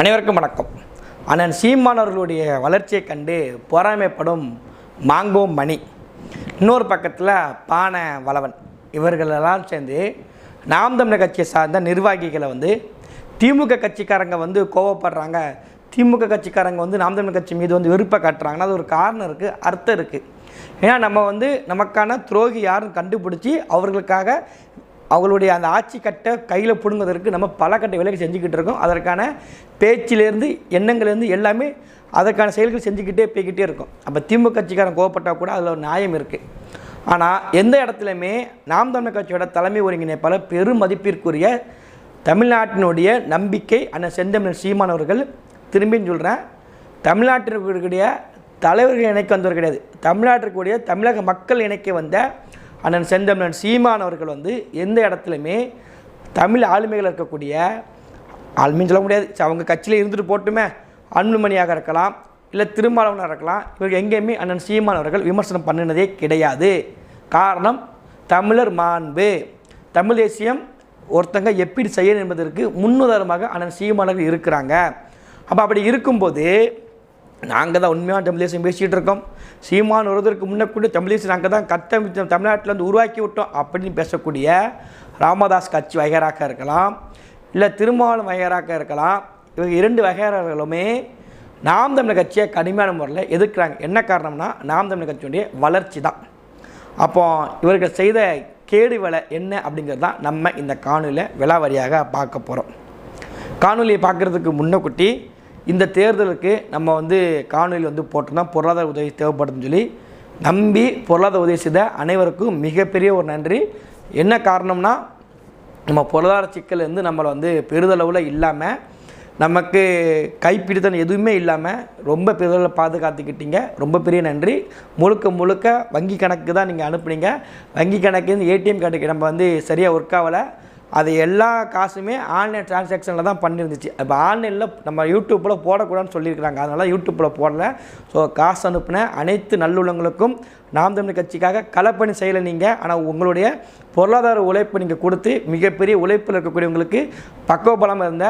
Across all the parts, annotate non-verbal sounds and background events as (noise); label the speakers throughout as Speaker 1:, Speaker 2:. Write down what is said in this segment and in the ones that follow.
Speaker 1: அனைவருக்கும் வணக்கம். அண்ணன் சீமானவர்களுடைய வளர்ச்சியை கண்டு பொறாமைப்படும் மாங்கோ மணி. இன்னொரு பக்கத்தில் பானை வளவன். இவர்களெல்லாம் சேர்ந்து நாம் தமிழர் கட்சியை சார்ந்த நிர்வாகிகளை வந்து திமுக கட்சிக்காரங்க வந்து கோவப்படுறாங்க. திமுக கட்சிக்காரங்க வந்து நாம் தமிழர் கட்சி மீது வந்து வெறுப்பை காட்டுறாங்கன்னா அது ஒரு காரணம் இருக்குது அர்த்தம் இருக்குது ஏன்னா நம்ம வந்து நமக்கான துரோகி யாருன்னு கண்டுபிடிச்சி அவர்களுக்காக அவங்களுடைய அந்த ஆட்சி கட்டை கையில் பிடுங்குவதற்கு நம்ம பல கட்ட வேலைகள் செஞ்சுக்கிட்டு இருக்கோம். அதற்கான பேச்சிலேருந்து எண்ணங்கள்லேருந்து எல்லாமே அதற்கான செயல்கள் செஞ்சுக்கிட்டே போய்கிட்டே இருக்கும். அப்போ திமுக கட்சிக்காரன் கோவப்பட்டால் கூட அதில் ஒரு நியாயம் இருக்குது ஆனால் எந்த இடத்துலையுமே நாம் தமிழர் கட்சியோட தலைமை ஒருங்கிணைப்பாளர் பெரும் மதிப்பிற்குரிய தமிழ்நாட்டினுடைய நம்பிக்கை அண்ணன் செந்தமிழ் சீமான் அவர்கள் சொல்கிறேன் தமிழ்நாட்டிற்குரிய தலைவர்கள் இணைக்க வந்தவர் கிடையாது. தமிழ்நாட்டிற்குரிய தமிழக மக்கள் இணைக்க வந்த அண்ணன் செந்தமிழன் சீமான் அவர்கள் வந்து எந்த இடத்துலையுமே தமிழ் ஆளுமைகள் இருக்கக்கூடிய ஆளுமைன்னு சொல்ல முடியாது. அவங்க கட்சியில் இருந்துட்டு போட்டுமே அன்புமணியாக இருக்கலாம் இல்லை திருமாவளவனாக இருக்கலாம் இவர்கள் எங்கேயுமே அண்ணன் சீமான் அவர்கள் விமர்சனம் பண்ணினதே கிடையாது. காரணம் தமிழர் மாண்பு. தமிழ் தேசியம் ஒருத்தங்க எப்படி செய்யணும் என்பதற்கு முன்னுதாரணமாக அண்ணன் சீமானவர்கள் இருக்கிறாங்க. அப்போ அப்படி இருக்கும்போது நாங்கள் தான் உண்மையான தமிழ் தேசம் பேசிகிட்டு இருக்கோம். சீமான் வருவதற்கு முன்னே கூட தமிழ் தேசம் நாங்கள் தான் கட்டமைத்து தமிழ்நாட்டில் வந்து உருவாக்கி விட்டோம் அப்படின்னு பேசக்கூடிய ராமதாஸ் கட்சி வகையராக இருக்கலாம் இல்லை திருமாவளம் வகையராக இருக்கலாம் இவங்க இரண்டு வகையாளர்களுமே நாம் தமிழர் கட்சியை கடுமையான முறையில் எதிர்க்கிறாங்க. என்ன காரணம்னா நாம் தமிழர் கட்சியுடைய வளர்ச்சி தான். அப்போ இவர்கள் செய்த கேடு விலை என்ன அப்படிங்கிறது தான் நம்ம இந்த காணொலியில் விலாவரியாக பார்க்க போகிறோம் காணொலியை பார்க்குறதுக்கு முன்னக்குட்டி இந்த தேர்தலுக்கு நம்ம வந்து காணொலியில் வந்து போட்டோம்னா பொருளாதார உதவி தேவைப்படுதுன்னு சொல்லி நம்பி பொருளாதார உதவி செய்த அனைவருக்கும் மிகப்பெரிய ஒரு நன்றி. என்ன காரணம்னா நம்ம பொருளாதார சிக்கல் வந்து நம்மளை வந்து பெரிதளவில் இல்லாமல் நமக்கு கைப்பிடித்தன் எதுவுமே இல்லாமல் ரொம்ப பெரிதளவில் பாதுகாத்துக்கிட்டீங்க. ரொம்ப பெரிய நன்றி. முழுக்க முழுக்க வங்கி கணக்கு தான் நீங்கள் அனுப்புனீங்க. வங்கி கணக்கு ஏடிஎம் கார்டுக்கு நம்ம வந்து சரியாக ஒர்க் ஆகலை. அது எல்லா காசுமே ஆன்லைன் டிரான்சாக்ஷனில் தான் பண்ணியிருந்துச்சு. இப்போ ஆன்லைனில் நம்ம யூடியூப்பில் போடக்கூடாதுன்னு சொல்லியிருக்கிறாங்க. அதனால் யூடியூப்பில் போடல. ஸோ காசு அனுப்பின அனைத்து நல்லுள்ளங்களுக்கும் நாம் தமிழ் கட்சிக்காக களப்பணி செய்யலை நீங்கள் ஆனால் உங்களுடைய பொருளாதார உழைப்பு நீங்கள் கொடுத்து மிகப்பெரிய உழைப்பில் இருக்கக்கூடியவங்களுக்கு பக்குவபலம் இருந்த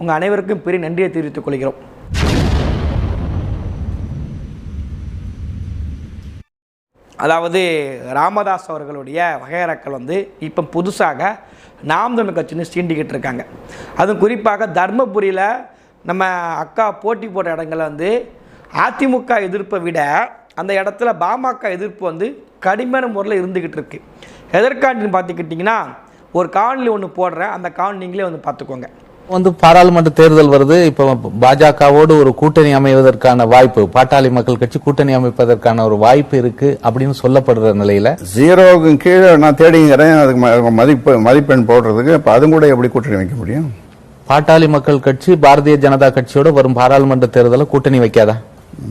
Speaker 1: உங்கள் அனைவருக்கும் பெரிய நன்றியை தெரிவித்துக் கொள்கிறோம். அதாவது ராமதாஸ் அவர்களுடைய வகையறாக்கள் வந்து இப்போ புதுசாக நாம் தமிழ் கட்சின்னு சீண்டிக்கிட்டு இருக்காங்க. அதுவும் குறிப்பாக தர்மபுரியில் நம்ம அக்கா போட்டி போட்ட இடங்களை வந்து அதிமுக எதிர்ப்பை விட அந்த இடத்துல பாமக எதிர்ப்பு வந்து கடுமையான முறையில் இருந்துக்கிட்டு இருக்குது எதற்காண்டின்னு பார்த்துக்கிட்டிங்கன்னா ஒரு காணொலி ஒன்று போடுறேன். அந்த காணொலி நீங்களே வந்து பார்த்துக்கோங்க.
Speaker 2: வந்து பாராளுமன்ற தேர்தல் வருது. இப்போ பாஜகவோடு ஒரு கூட்டணி அமைவதற்கான வாய்ப்பு பாட்டாளி மக்கள் கட்சி கூட்டணி அமைப்பதற்கான ஒரு வாய்ப்பு இருக்கு அப்படின்னு சொல்லப்படுற நிலையில
Speaker 3: ஜீரோவுக்கு கீழே நான் தேடிங்கிறேன் அதுக்கு மதிப்பு மதிப்பெண் போடுறதுக்கு இப்போ அதுவும் கூட எப்படி கூட்டணி வைக்க முடியும்?
Speaker 2: பாட்டாளி மக்கள் கட்சி பாரதிய ஜனதா கட்சியோட வரும் பாராளுமன்ற தேர்தலை கூட்டணி வைக்காதா?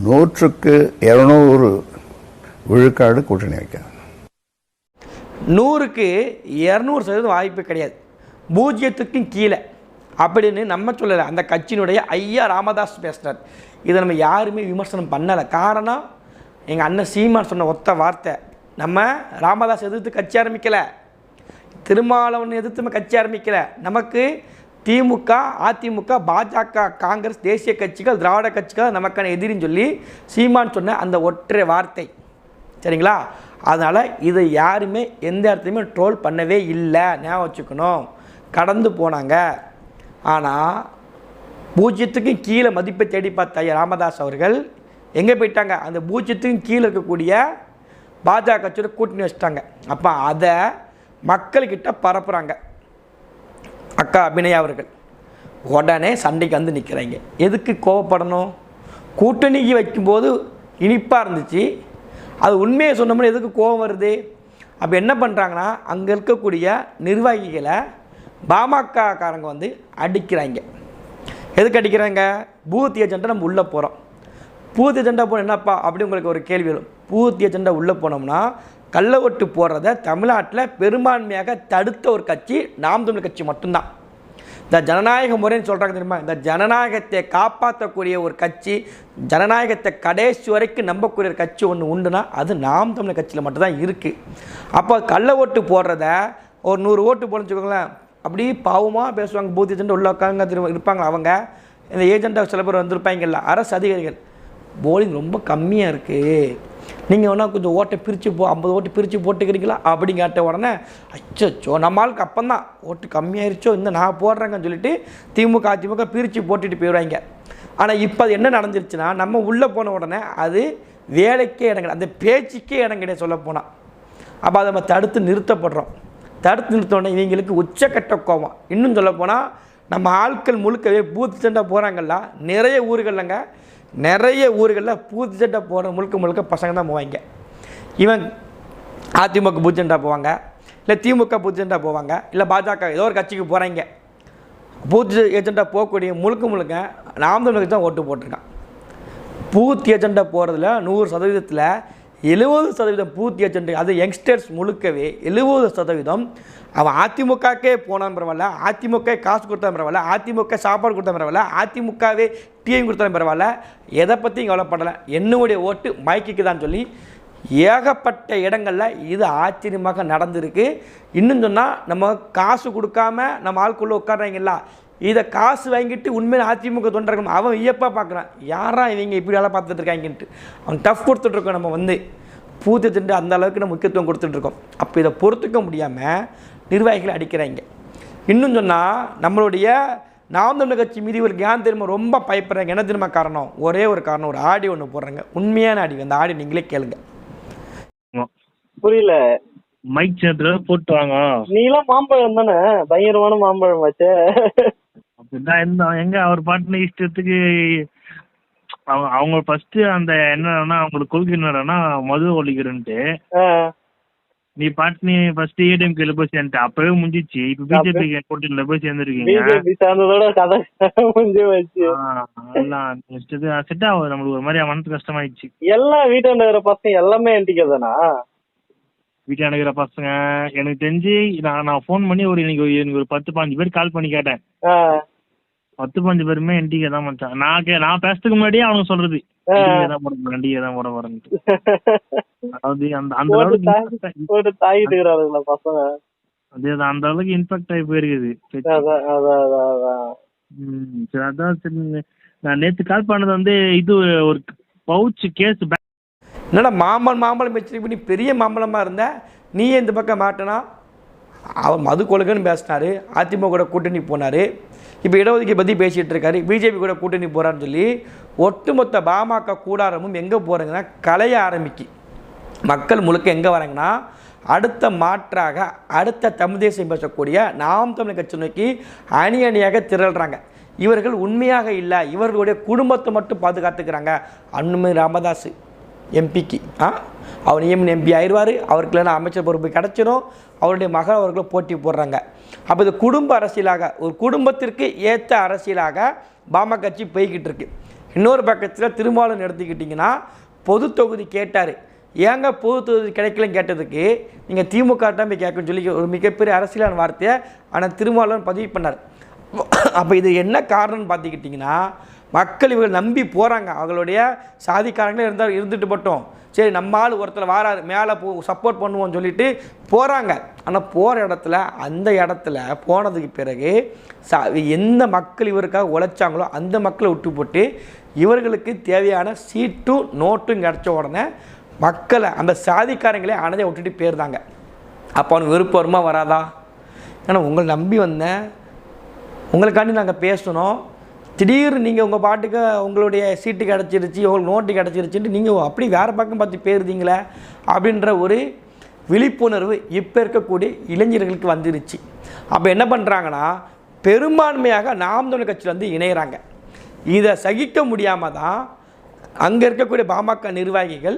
Speaker 3: நூற்றுக்கு இருநூறு விழுக்காடு கூட்டணி வைக்காது.
Speaker 1: நூறுக்கு இரநூறு சதவீதம் வாய்ப்பு கிடையாது. பூஜ்ஜியத்துக்கும் கீழே. அப்படின்னு நம்ம சொல்லலை. அந்த கட்சியினுடைய ஐயா ராமதாஸ் பேசினார். இதை நம்ம யாருமே விமர்சனம் பண்ணலை. காரணம் எங்கள் அண்ணன் சீமான் சொன்ன ஒத்த வார்த்தை நம்ம ராமதாஸ் எதிர்த்து கட்சி ஆரம்பிக்கலை. திருமாவளவன் எதிர்த்து நம்ம கட்சி ஆரம்பிக்கலை. நமக்கு திமுக அதிமுக பாஜக காங்கிரஸ் தேசிய கட்சிகள் திராவிட கட்சிகள் நமக்கான எதிரின்னு சொல்லி சீமான் சொன்ன அந்த ஒற்றை வார்த்தை. சரிங்களா? அதனால் இதை யாருமே எந்த இடத்துலையுமே ட்ரோல் பண்ணவே இல்லை. ஞாபகம் வச்சுக்கணும். கடந்து போனாங்க. ஆனால் பூஜ்ஜியத்துக்கும் கீழே மதிப்பை தேடி பார்த்த ராமதாஸ் அவர்கள் எங்கே போயிட்டாங்க? அந்த பூஜ்ஜியத்துக்கும் கீழே இருக்கக்கூடிய பாஜக கட்சியோட கூட்டணி வச்சிட்டாங்க. அப்போ அதை மக்கள்கிட்ட பரப்புகிறாங்க அக்கா அபிநயா அவர்கள் உடனே சண்டைக்கு வந்து நிற்கிறாங்க எதுக்கு கோவப்படணும்? கூட்டணிக்கு வைக்கும்போது இனிப்பாக இருந்துச்சு. அது உண்மையை சொன்னோம்னா எதுக்கு கோவம் வருது? அப்போ என்ன பண்ணுறாங்கன்னா அங்கே இருக்கக்கூடிய நிர்வாகிகளை பாமக காரங்க வந்து அடிக்கிறாங்க. எதுக்கு அடிக்கிறாங்க? பூத்திய ஜெண்டை நம்ம உள்ளே போகிறோம் பூத்திய ஜெண்டா போன என்னப்பா? அப்படி உங்களுக்கு ஒரு கேள்வி வரும். பூத்திய ஜெண்டா உள்ளே போனோம்னா கள்ள ஓட்டு போடுறத தமிழ்நாட்டில் பெரும்பான்மையாக தடுத்த ஒரு கட்சி நாம் தமிழ் கட்சி மட்டும்தான். இந்த ஜனநாயக முறைன்னு சொல்கிறாங்க தெரியுமா? இந்த ஜனநாயகத்தை காப்பாற்றக்கூடிய ஒரு கட்சி ஜனநாயகத்தை கடைசி வரைக்கும் நம்பக்கூடிய ஒரு கட்சி ஒன்று உண்டுனா அது நாம் தமிழ் கட்சியில் மட்டும்தான் இருக்குது அப்போ கள்ள ஓட்டு போடுறத ஒரு நூறு ஓட்டு போடணும்னு வச்சுக்கோங்களேன் அப்படியே பாவமாக பேசுவாங்க. பூத்தி சண்டை உள்ள உட்காங்க இருப்பாங்க. அவங்க இந்த ஏஜெண்ட்டாக சில பேர் வந்திருப்பாங்கல்ல அரசு அதிகாரிகள். போலிங் ரொம்ப கம்மியாக இருக்குது நீங்கள் வேணால் கொஞ்சம் ஓட்டை பிரித்து போ ஐம்பது ஓட்டு பிரித்து போட்டுக்கிறீங்களா? அப்படின்னு கேட்ட உடனே அச்சோ நம்ம ஆளுக்கு அப்போந்தான் ஓட்டு கம்மியாயிருச்சோ இந்த நான் போடுறேங்கன்னு சொல்லிட்டு திமுக அதிமுக பிரித்து போட்டுட்டு போயிடுவாங்க ஆனால் இப்போ அது என்ன நடந்துருச்சுன்னா நம்ம உள்ளே போன உடனே அது வேலைக்கே இடம் கிடையாது. அந்த பேச்சுக்கே இடம் கிடையாது சொல்ல போனால் அப்போ அதை நம்ம தடுத்து நிறுத்தப்படுறோம். தடுத்து நிறுத்தோடனே இவங்களுக்கு உச்சக்கட்ட கோபம். இன்னும் சொல்லப்போனால் நம்ம ஆட்கள் முழுக்கவே பூத்து சண்டை போகிறாங்கல்ல நிறைய ஊர்கள்லங்க நிறைய ஊர்களில் பூத்து சண்டை போகிற முழுக்க முழுக்க பசங்க தான் போவாங்க. இவன் அதிமுக பூச்சண்டா போவாங்க இல்லை திமுக பூச்சண்டா போவாங்க இல்லை பாஜக ஏதோ ஒரு கட்சிக்கு போகிறாங்க பூத்து ஏஜெண்டாக போகக்கூடிய முழுக்க முழுக்க நாம் தமிழருக்கு தான் ஓட்டு போட்டிருக்கான். பூத் ஏஜெண்டா போகிறதுல நூறு சதவீதத்தில் எழுபது சதவீதம் பூத் சென்று அது யங்ஸ்டர்ஸ் முழுக்கவே எழுபது சதவீதம். அவன் அதிமுகக்கே போனான் பரவாயில்ல அதிமுக காசு கொடுத்தா பரவாயில்ல அதிமுக சாப்பாடு கொடுத்தா பரவாயில்ல அதிமுகவே டிஎம் கொடுத்தா பரவாயில்ல. எதை பற்றியும் கவலைப்படலை என்னுடைய ஓட்டு மைக்குக்கு தான் சொல்லி ஏகப்பட்ட இடங்களில் இது ஆச்சரியமாக நடந்திருக்கு. இன்னும் சொன்னால் நம்ம காசு கொடுக்காம நம்ம ஆளுக்குள்ளே உட்காடுறீங்களா இதை காசு வாங்கிட்டு உண்மையில் அதிமுக தொண்டர்கள் அவன் வியப்பாக பார்க்குறான். யாரா இவங்க இப்படி வேலை பார்த்துட்டு இருக்காங்கன்ட்டு. அவன் டஃப் கொடுத்துட்ருக்கோம் நம்ம வந்து. பூத்து திண்டு அந்த அளவுக்கு நம்ம முக்கியத்துவம் கொடுத்துட்ருக்கோம் அப்போ இதை பொறுத்துக்க முடியாமல் நிர்வாகிகளை அடிக்கிறாங்க. இன்னும் சொன்னால் நம்மளுடைய நாம் தமிழர் கட்சி மீது ஒரு ஏன் தெரியுமா ரொம்ப பயப்படுறாங்க? என்ன தெரியுமா காரணம்? ஒரே ஒரு காரணம். ஒரு ஆடி ஒன்று போடுறாங்க. உண்மையான ஆடி. அந்த ஆடி நீங்களே கேளுங்க.
Speaker 4: புரியல.
Speaker 5: மைக் சேர்த்துல போட்டு வாங்க.
Speaker 4: நீலாம் மாம்பழம் தானே? பயங்கரமான மாம்பழம் வச்சே.
Speaker 5: அப்படிதான் இருந்தோம் எங்க அவர் பாட்டுன இஷ்டத்துக்கு அவங்க அவங்க ஃபர்ஸ்ட் அந்த என்னன்னா அவங்களுக்கு கொள்கை என்னன்னா மது ஒழிக்கிறன்ட்டு. நீ பாட்டு நீ ஃபர்ஸ்ட் ஏடிஎம் கேல போய் சேர்ந்துட்ட. அப்பவே முடிஞ்சிச்சு. இப்ப பிஜேபி கூட்டணியில போய் சேர்ந்துருக்கீங்க. (laughs) எல்லாம் செட் ஆகுது. நம்மளுக்கு ஒரு மாதிரி மனசு கஷ்டமாயிடுச்சு.
Speaker 4: எல்லா வீட்டாண்ட இருக்கிற பசங்க எல்லாமே என்டிக்க தானா
Speaker 5: வீட்டாண்ட இருக்கிற பசங்க. எனக்கு தெரிஞ்சு நான் நான் ஃபோன் பண்ணி ஒரு எனக்கு எனக்கு ஒரு பத்து பாஞ்சு பேர் கால் பண்ணி கேட்டேன். பத்து பாஞ்சு பேருமே என்டிகே தான் மச்சான். நான் கே நான் பேசுறதுக்கு முன்னாடியே அவங்க சொல்றது. தான் போட போறேன் என்டிகே தான் போட போறேன்ட்டு அதாவது அந்த அந்த அளவுக்கு
Speaker 4: தாய்-
Speaker 5: impact ஆகி-
Speaker 4: போட்டு தாக்கிட்டு இருக்கிறாருங்களா பசங்க?
Speaker 5: அதே தான் அந்த அளவுக்கு இம்பாக்ட் ஆகி போயிருக்குது. சரி அதான் சரி. நான் நேத்து கால் பண்ணது வந்து இது ஒரு பவுச் கேஸ்
Speaker 1: என்னடா மாம்பழம் மாம்பழம் வச்சு பண்ணி பெரிய மாம்பழமாக இருந்தால் நீ இந்த பக்கம் மாட்டினா? அவர் மது கொள்கைன்னு பேசினார். அதிமுக கூட கூட்டணி போனார். இப்போ இடஒதுக்கீடு பற்றி பேசிகிட்டு இருக்காரு. பிஜேபி கூட கூட்டணி போகிறான்னு சொல்லி ஒட்டுமொத்த பாமக கூடாரமும் எங்கே போகிறாங்கன்னா கலைய ஆரம்பிக்கு. மக்கள் முழுக்க எங்கே வராங்கன்னா அடுத்த மாற்றாக அடுத்த தமிழ் தேசியம் பேசக்கூடிய நாம் தமிழ் கட்சி நோக்கி அணி அணியாக திரள்றாங்க. இவர்கள் உண்மையாக இல்லை இவர்களுடைய குடும்பத்தை மட்டும் பாதுகாத்துக்கிறாங்க. அன்புமணி ராமதாஸ் எம்பிக்கு ஆ? அவர் நியமன எம்பி ஆயிடுவார். அவருக்கு அமைச்சர் பொறுப்பு கிடச்சிரும். அவருடைய மகள் அவர்களும் போட்டி போடுறாங்க. அப்போ இது குடும்ப அரசியலாக ஒரு குடும்பத்திற்கு ஏற்ற அரசியலாக பாமக கட்சி போய்கிட்டு இருக்கு. இன்னொரு பக்கத்தில் திருமாவளவன் எடுத்துக்கிட்டிங்கன்னா பொது தொகுதி கேட்டார். ஏங்க பொது தொகுதி கிடைக்கலன்னு கேட்டதுக்கு நீங்கள் திமுக தான் போய் கேட்கணும்னு சொல்லி ஒரு மிகப்பெரிய அரசியலான வார்த்தையை ஆனால் திருமாவளவன் பதிவு பண்ணார். அப்போ இது என்ன காரணம்னு பார்த்துக்கிட்டிங்கன்னா மக்கள் இவர்கள் நம்பி போகிறாங்க அவங்களுடைய சாதிக்காரங்களே இருந்தால் இருந்துட்டு போட்டோம் சரி நம்ம ஆள் ஒருத்தர் வாராரு மேலே போ சப்போர்ட் பண்ணுவோம்னு சொல்லிட்டு போகிறாங்க ஆனால் போகிற இடத்துல அந்த இடத்துல போனதுக்கு பிறகு சா எந்த மக்கள் இவருக்காக உழைச்சாங்களோ அந்த மக்களை விட்டு போட்டு இவர்களுக்கு தேவையான சீட்டும் நோட்டும் கிடச்ச உடனே மக்களை அந்த சாதிக்காரங்களே அனதை விட்டுட்டு போயிருந்தாங்க. அப்போ அவனுக்கு விருப்பம் வருமா வராதா? ஏன்னா உங்களை நம்பி வந்தேன். உங்களுக்காண்டி நாங்கள் பேசணும். திடீர்னு நீங்கள் உங்கள் பாட்டுக்கு உங்களுடைய சீட்டு கிடச்சிருச்சு உங்களுக்கு நோட்டு கிடச்சிருச்சுன்ட்டு நீங்கள் அப்படி வேறு பக்கம் பார்த்து போயிருந்தீங்களே அப்படின்ற ஒரு விழிப்புணர்வு இப்போ இருக்கக்கூடிய இளைஞர்களுக்கு வந்துருச்சு. அப்போ என்ன பண்ணுறாங்கன்னா பெரும்பான்மையாக நாம் தமிழ் கட்சியில் வந்து இணையிறாங்க. இதை சகிக்க முடியாமல் தான் அங்கே இருக்கக்கூடிய பாமக நிர்வாகிகள்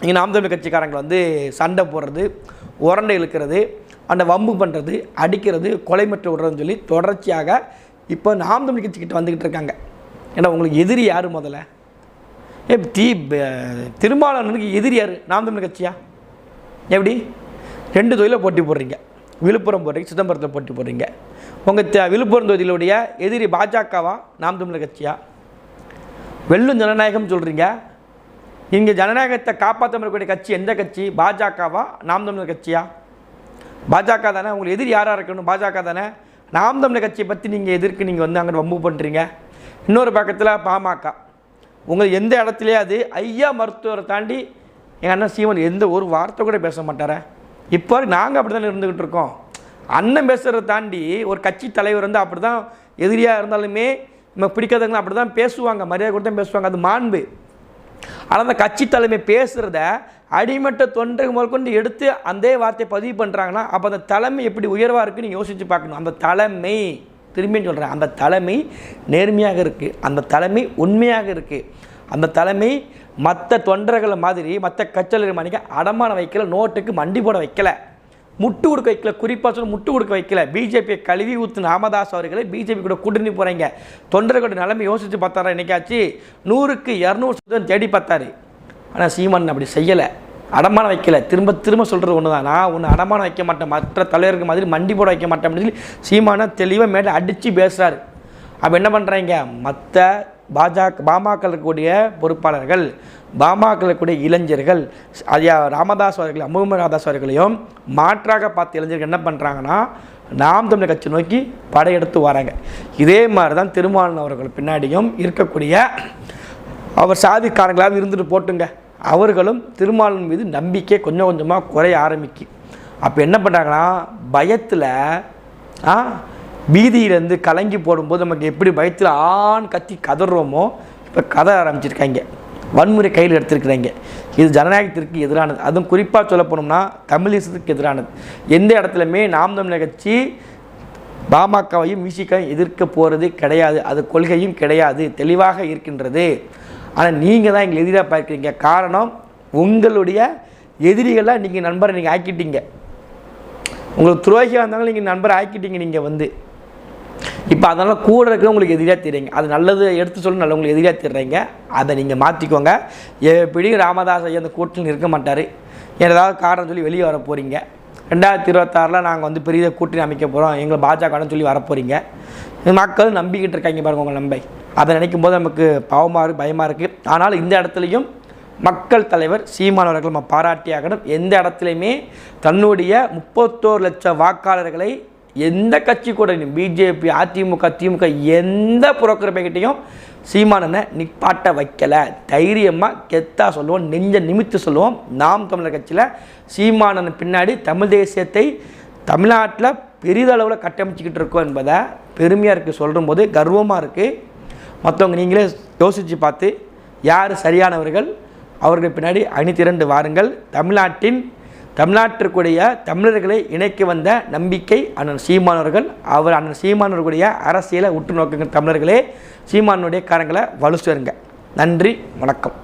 Speaker 1: இங்கே நாம் தமிழ் கட்சிக்காரங்களை வந்து சண்டை போடுறது உரண்டை இழுக்கிறது அந்த வம்பு பண்ணுறது அடிக்கிறது கொலை மற்ற விடுறதுன்னு சொல்லி தொடர்ச்சியாக இப்போ நாம் தமிழ் கட்சிக்கிட்ட வந்துக்கிட்டு இருக்காங்க. ஏன்னா உங்களுக்கு எதிரி யார் முதல்ல? ஏ தீ திருமாவளவனுக்கு எதிரி யார்? நாம் தமிழ் கட்சியா? எப்படி? ரெண்டு தொழில போட்டி போடுறீங்க. விழுப்புரம் போடுறீங்க சிதம்பரத்தில் போட்டி போடுறீங்க. உங்கள் த விழுப்புரம் தொகுதியிலுடைய எதிரி பாஜகவா? நாம் தமிழர் கட்சியா? வெள்ளும் ஜனநாயகம் சொல்கிறீங்க இங்கே ஜனநாயகத்தை காப்பாற்ற இருக்கக்கூடிய கட்சி எந்த கட்சி? பாஜகவா? நாம் தமிழர் கட்சியா? பாஜக தானே? உங்களுக்கு எதிரி யாராக இருக்கணும்? பாஜக தானே? நாம் தமிழர் கட்சியை பற்றி நீங்கள் எதிர்க்கு நீங்கள் வந்து அங்கே வம்பு பண்ணுறீங்க இன்னொரு பக்கத்தில் பாமக. உங்கள் எந்த இடத்துலையாவது ஐயா மருத்துவரை தாண்டி எங்கள் அண்ணன் சீமன் எந்த ஒரு வார்த்தை கூட பேச மாட்டாரே. இப்போ நாங்கள் அப்படி தானே இருந்துக்கிட்டு இருக்கோம். அண்ணன் பேசுகிறத தாண்டி ஒரு கட்சி தலைவர் வந்து அப்படி தான் எதிரியாக இருந்தாலுமே நம்ம பிடிக்காதவங்க அப்படி தான் பேசுவாங்க. மரியாதை கொடுத்து தான் பேசுவாங்க. அது மாண்பு. ஆனால் அந்த கட்சி தலைமை பேசுகிறத அடிமட்ட தொண்டை முதற்கொண்டு எடுத்து அந்த வார்த்தையை பதிவு பண்ணுறாங்கன்னா அப்போ அந்த தலைமை எப்படி உயர்வாக இருக்குன்னு யோசித்து பார்க்கணும். அந்த தலைமை திரும்பி சொல்கிறேன் அந்த தலைமை நேர்மையாக இருக்குது அந்த தலைமை உண்மையாக இருக்குது அந்த தலைமை மற்ற தொண்டர்களை மாதிரி மற்ற கட்சியில் மணிக்க அடமானம் வைக்கல நோட்டுக்கு மண்டி போட வைக்கல. முட்டு கொடுக்க வைக்கல குறிப்பாக சொல்ல முட்டு கொடுக்க வைக்கல. பிஜேபியை கழுவி ஊத்து ராமதாஸ் அவர்களை பிஜேபி கூட கூட்டணி போகிறீங்க தொண்டர்களோட நிலைமை யோசித்து பார்த்தாரா என்னைக்காச்சு? நூறுக்கு இரநூறு சதவீதம் தேடி பார்த்தாரு. ஆனால் சீமான் அப்படி செய்யலை. அடமானம் வைக்கல. திரும்ப திரும்ப சொல்கிறது ஒன்று தான் நான் ஒன்று அடமானம் வைக்க மாட்டேன். மற்ற தலைவர்கள் மாதிரி மண்டி போட வைக்க மாட்டேன் அப்படின்னு சொல்லி சீமானை தெளிவாக மேலே அடித்து பேசுகிறாரு அப்போ என்ன பண்ணுறாங்க மற்ற பாஜக பாமக இருக்கக்கூடிய பொறுப்பாளர்கள் பாமக இருக்கக்கூடிய இளைஞர்கள் ஐயா ராமதாஸ் அவர்கள் அமுகம ராமதாஸ் அவர்களையும் மாற்றாக பார்த்து இளைஞர்கள் என்ன பண்ணுறாங்கன்னா நாம் தமிழர் கட்சி நோக்கி படையெடுத்து வராங்க. இதே மாதிரி தான் திருமாவளவன் அவர்கள் பின்னாடியும் இருக்கக்கூடிய அவர் சாதிக்காரங்களாவது இருந்துட்டு போட்டுங்க. அவர்களும் திருமாலின் மீது நம்பிக்கை கொஞ்சம் கொஞ்சமாக குறைய ஆரம்பிக்கு. அப்போ என்ன பண்ணுறாங்கன்னா பயத்தில் வீதியிலேருந்து பீதியிலேருந்து கலங்கி போடும்போது நமக்கு எப்படி பயத்தில் ஆண் கத்தி கதறோமோ இப்போ கதை ஆரம்பிச்சிருக்காங்க. வன்முறை கையில் எடுத்திருக்கிறாங்க. இது ஜனநாயகத்திற்கு எதிரானது. அதுவும் குறிப்பாக சொல்ல போனோம்னா தமிழிசத்துக்கு எதிரானது. எந்த இடத்துலையுமே நாம் தமிழர் கட்சி பாமகவையும் மியூசிக்கையும் எதிர்க்க போகிறது கிடையாது. அது கொள்கையும் கிடையாது. தெளிவாக இருக்கின்றது. ஆனால் நீங்கள் தான் எங்களை எதிராக பார்க்குறீங்க. காரணம் உங்களுடைய எதிரிகளாக நீங்கள் நண்பரை நீங்கள் ஆக்கிட்டீங்க. உங்களுக்கு துரோகியாக இருந்தாலும் நீங்கள் நண்பரை ஆக்கிட்டீங்க நீங்கள் வந்து. இப்போ அதனால் கூட இருக்கிற உங்களுக்கு எதிராக தெரியுங்க. அது நல்லது எடுத்து சொல்லி நல்ல உங்களுக்கு எதிராக தெரியுங்க. அதை நீங்கள் மாற்றிக்கோங்க எப்படி ராமதாஸ் ஐயா அந்த கூட்டத்தில் இருக்க மாட்டார். ஏதாவது காரணம் சொல்லி வெளியே வர போகிறீங்க ரெண்டாயிரத்தி இருபத்தாறில் நாங்கள் வந்து பெரிய கூட்டணி அமைக்க போகிறோம் எங்களை பாஜகன்னு சொல்லி வரப்போகிறீங்க மக்கள் நம்பிக்கிட்டு இருக்காங்க பாருங்க உங்கள் நம்பை. அதை நினைக்கும் போது நமக்கு பாவமாக பயமாக இருக்குது ஆனால் இந்த இடத்துலையும் மக்கள் தலைவர் சீமானவர்கள் நம்ம பாராட்டியாகணும் எந்த இடத்துலையுமே தன்னுடைய முப்பத்தோரு லட்சம் வாக்காளர்களை எந்த கட்சி கூட பிஜேபி அதிமுக திமுக எந்த புறக்கிறப்பைகிட்டையும் சீமானனை நிப்பாட்ட வைக்கலை. தைரியமாக கெத்தாக சொல்லுவோம் நெஞ்ச நிமித்து சொல்லுவோம். நாம் தமிழர் கட்சியில் சீமானன் பின்னாடி தமிழ் தேசியத்தை தமிழ்நாட்டில் பெரிதளவில் கட்டமைச்சிக்கிட்டு இருக்கோம் என்பதை பெருமையாக இருக்குது சொல்கிற போது கர்வமாக இருக்குது மற்றவங்க நீங்களே யோசித்து பார்த்து யார் சரியானவர்கள் அவர்கள் பின்னாடி அணி திரண்டு வாருங்கள். தமிழ்நாட்டின் தமிழ்நாட்டிற்குடைய தமிழர்களை இணைக்க வந்த நம்பிக்கை அண்ணன் சீமானவர்கள் அவர் அண்ணன் சீமானவர்களுடைய அரசியலை உற்று நோக்குங்க தமிழர்களே. சீமானுடைய காரங்களை வலு சேருங்க நன்றி வணக்கம்.